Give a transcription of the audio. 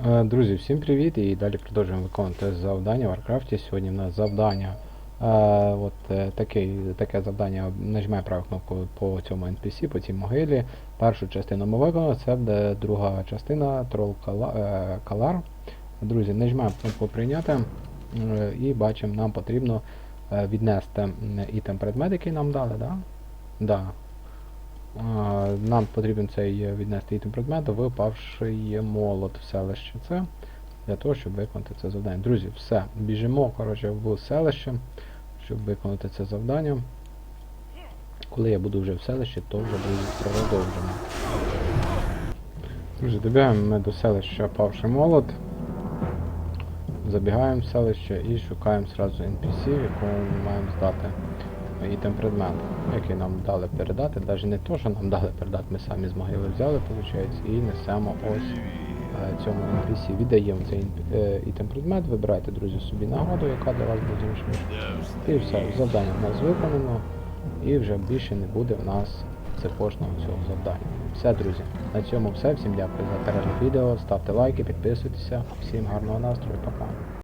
Е, Друзі, всім привіт! І далі продовжуємо виконувати завдання в Варкрафті. Сьогодні в нас завдання. Е, от е, таке, таке завдання нажимай праву кнопку по цьому NPC, по цій могилі. Першу частину ми виконали, це буде друга частина Troll Кала- Калар. Друзі, нажимаємо кнопку прийняти і бачимо, нам потрібно віднести ітем предмет, який нам дали, да? Да. Нам потрібен цей е, віднести ітем предмет, випавший молот в селище. Це для того, щоб виконати це завдання. Друзі, все, біжимо коротше, в селище, щоб виконати це завдання. Коли я буду вже в селищі, то вже друзі продовжимо. Друзі, добігаємо ми до селища Павший молот. Забігаємо в селище і шукаємо зразу NPC, якому ми маємо здати ітем предмет, який нам дали передати. Навіть не то, що нам дали передати, ми самі з могили взяли, виходить, і несемо ось е, цьому NPC. Віддаємо цей е, ітем предмет, вибирайте, друзі, собі нагоду, яка для вас буде зручніша. І все, завдання в нас виконано, і вже більше не буде в нас цепошного цього завдання. Все, друзі, на цьому все. Всім дякую за перегляд відео. Ставте лайки, підписуйтеся. Всім гарного настрою, пока.